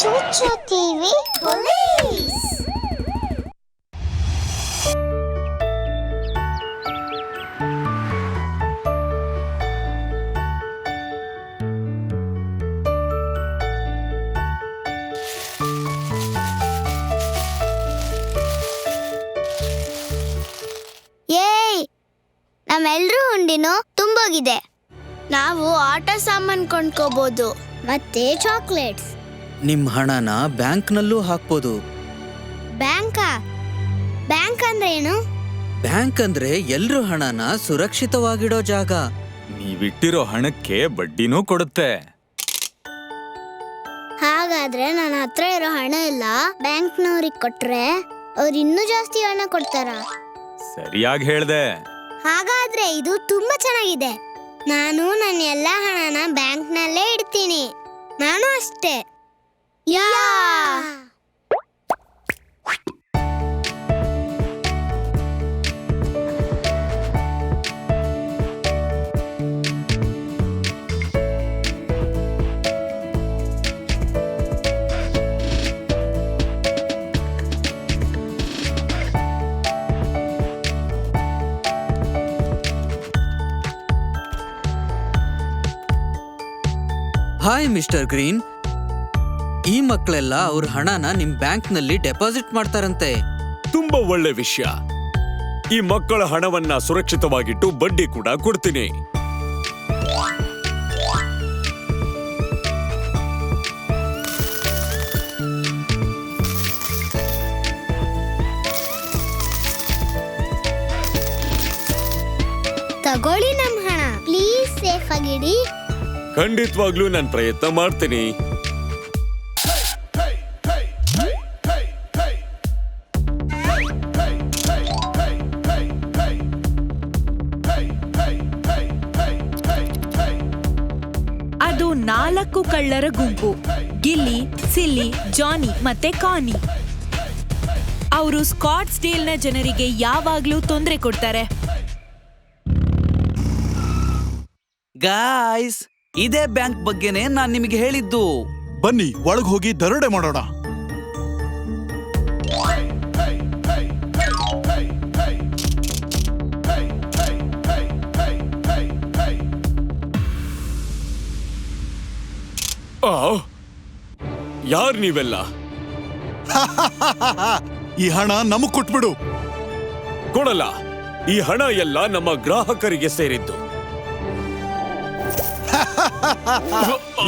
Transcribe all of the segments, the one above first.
ಚೂಚು TV police ಏಯ್ ನಮ್ಮೆಲ್ರೂ ಹುಂಡಿನೂ ತುಂಬೋಗಿದೆ. ನಾವು ಆಟ ಸಾಮಾನು ಕೊಂಡ್ಕೋಬಹುದು ಮತ್ತೆ ಚಾಕ್ಲೇಟ್ಸ್. ನಿಮ್ ಹಣನ ಬ್ಯಾಂಕ್ನಲ್ಲೂ ಹಾಕ್ಬೋದು. ಬ್ಯಾಂಕಾ? ಬ್ಯಾಂಕ್ ಅಂದ್ರೆ ಏನು? ಬ್ಯಾಂಕ್ ಅಂದ್ರೆ ಎಲ್ಲರೂ ಹಣನ ಸುರಕ್ಷಿತವಾಗಿಡೋ ಜಾಗ. ನೀವಿಟ್ಟಿರೋ ಹಣಕ್ಕೆ ಬಡ್ಡಿನೂ ಕೊಡುತ್ತೆ. ಹಾಗಾದ್ರೆ ನನ್ನ ಹತ್ರ ಇರೋ ಹಣ ಎಲ್ಲ ಬ್ಯಾಂಕ್ನವ್ರಿಗೆ ಕೊಟ್ರೆ ಅವ್ರು ಇನ್ನೂ ಜಾಸ್ತಿ ಹಣ ಕೊಡ್ತಾರ? ಸರಿಯಾಗಿ ಹೇಳ್ದೆ. ಹಾಗಾದ್ರೆ ಇದು ತುಂಬಾ ಚೆನ್ನಾಗಿದೆ. ನಾನು ನನ್ನ ಎಲ್ಲ ಹಣನ ಬ್ಯಾಂಕ್ನಲ್ಲೇ ಇಡ್ತೀನಿ. ನಾನು ಅಷ್ಟೇ. ಯಾ ಹಾಯ್ ಮಿಸ್ಟರ್ ಗ್ರೀನ್ ಈ ಮಕ್ಕಳೆಲ್ಲ ಅವ್ರ ಹಣನ ನಿಮ್ ಬ್ಯಾಂಕ್ನಲ್ಲಿ ಡೆಪಾಸಿಟ್ ಮಾಡ್ತಾರಂತೆ. ತುಂಬಾ ಒಳ್ಳೆ ವಿಷಯ. ಈ ಮಕ್ಕಳ ಹಣವನ್ನ ಸುರಕ್ಷಿತವಾಗಿಟ್ಟು ಬಡ್ಡಿ ಕೂಡ ಕೊಡ್ತೀನಿ. ತಗೊಳ್ಳಿ ನಮ್ ಹಣ. ಪ್ಲೀಸ್ ಸೇಫ್ ಆಗಿಡಿ. ಖಂಡಿತವಾಗ್ಲೂ ನಾನು ಪ್ರಯತ್ನ ಮಾಡ್ತೀನಿ. ಅದು ನಾಲ್ಕು ಕಳ್ಳರ ಗುಂಪು. ಗಿಲ್ಲಿ ಸಿಲ್ಲಿ ಜಾನಿ ಮತ್ತೆ ಕಾನಿ. ಅವರು ಸ್ಕಾಟ್ಸ್ ಡೇಲ್ನ ಜನರಿಗೆ ಯಾವಾಗ್ಲೂ ತೊಂದರೆ ಕೊಡ್ತಾರೆ. ಗಾಯ್ಸ್ ಇದೇ ಬ್ಯಾಂಕ್ ಬಗ್ಗೆನೇ ನಾನ್ ನಿಮಗೆ ಹೇಳಿದ್ದು. ಬನ್ನಿ ಒಳಗೆ ಹೋಗಿ ದರೋಡೆ ಮಾಡೋಣ. ಯಾರ್ ನೀವೆಲ್ಲ? ಈ ಹಣ ನಮಗ್ ಕೊಟ್ಬಿಡು. ಕೊಡಲ್ಲ. ಈ ಹಣ ಎಲ್ಲ ನಮ್ಮ ಗ್ರಾಹಕರಿಗೆ ಸೇರಿದ್ದು.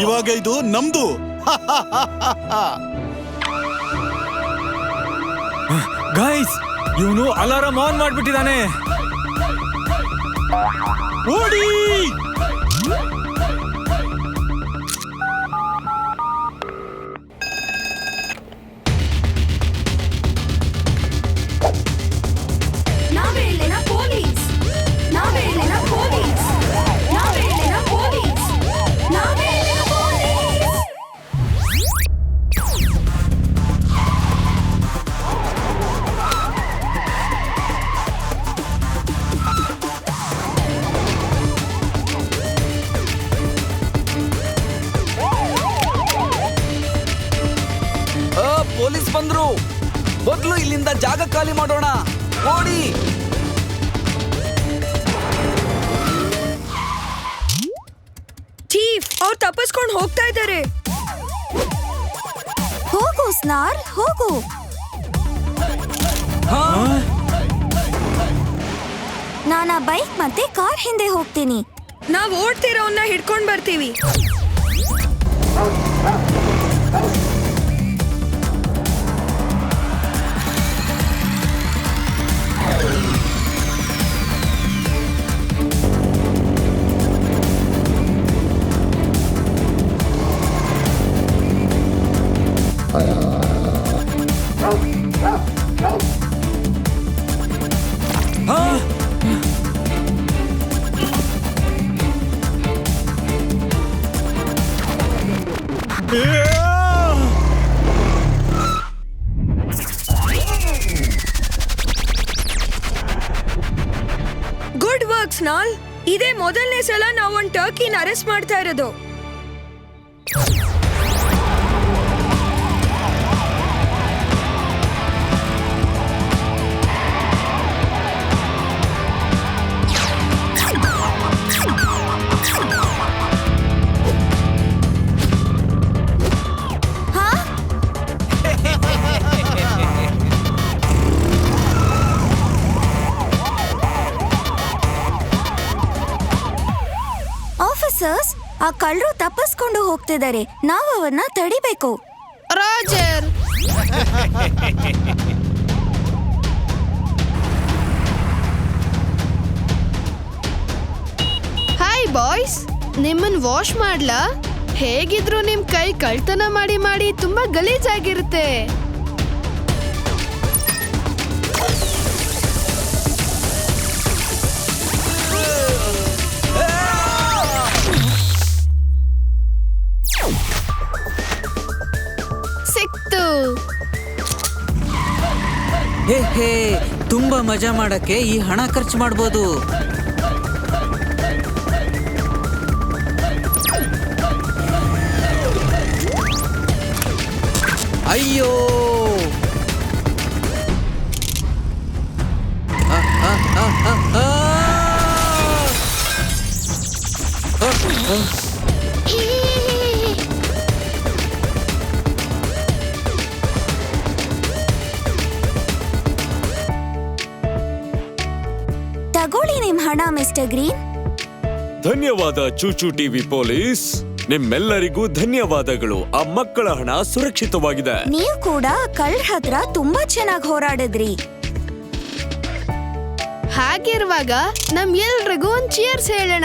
ಇವಾಗ ಇದು ನಮ್ದು. ಗೈಸ್ ಇವನು ಅಲಾರಾಮ್ ಆನ್ ಮಾಡ್ಬಿಟ್ಟಿದ್ದಾನೆ. ಓಡಿ! ಪೊಲೀಸ್ ಬಂದ್ರು. ಮೊದ್ಲು ಇಲ್ಲಿಂದ ಜಾಗ ಖಾಲಿ ಮಾಡೋಣ. ಓಡಿ. ಚೀಫ್ ಅವ್ರು ತಪ್ಪಿಸ್ಕೊಂಡು ಹೋಗ್ತಾ ಇದ್ದಾರೆ ಹೋಗು ಸ್ನಾರ್ ಹೋಗು. ನಾನಾ ಬೈಕ್ ಮತ್ತೆ ಕಾರ್ ಹಿಂದೆ ಹೋಗ್ತೀನಿ. ನಾವ್ ಓಡ್ತಿರೋನ್ನ ಹಿಡ್ಕೊಂಡ್ ಬರ್ತೀವಿ. ಗುಡ್ ವರ್ಕ್ಸ್ ನಾಲ್ ಇದೇ ಮೊದಲನೇ ಸಲ ನಾವು ಒಂದು ಟರ್ಕಿನ ಅರೆಸ್ಟ್ ಮಾಡ್ತಾ ಇರೋದು. ಆ ಕಳ್ಳರು ತಪ್ಪಿಸ್ಕೊಂಡು ಹೋಗ್ತಿದ್ದಾರೆ. ನಾವು ಅವನ್ನ ತಡಿಬೇಕು. ರಾಜರ್! ಹಾಯ್ ಬಾಯ್ಸ್ ನಿಮ್ಮನ್ ವಾಶ್ ಮಾಡ್ಲಾ? ಹೇಗಿದ್ರು ನಿಮ್ ಕೈ ಕಳ್ತನ ಮಾಡಿ ಮಾಡಿ ತುಂಬಾ ಗಲೀಜಾಗಿರುತ್ತೆ. ಹೇ ಹೇ ತುಂಬಾ ಮಜಾ ಮಾಡಕ್ಕೆ ಈ ಹಣ ಖರ್ಚು ಮಾಡ್ಬೋದು. ಅಯ್ಯೋ! ಆ, ಹಣ ಮಿಸ್ಟರ್ ಗ್ರೀನ್? ಧನ್ಯವಾದ ಚೂಚು ಟಿವಿ ಪೊಲೀಸ್. ನಿಮ್ಮೆಲ್ಲರಿಗೂ ಧನ್ಯವಾದಗಳು. ಆ ಮಕ್ಕಳ ಹಣ ಸುರಕ್ಷಿತವಾಗಿದೆ. ನೀವು ಕೂಡ ಕಳ್ಳ ಹತ್ರ ತುಂಬಾ ಚೆನ್ನಾಗಿ ಹೋರಾಡಿದ್ರಿ. ಹಾಗಿರುವಾಗ ನಮ್ ಎಲ್ರಿಗೂ ಒಂದ್ ಚಿಯರ್ಸ್ ಹೇಳೋಣ.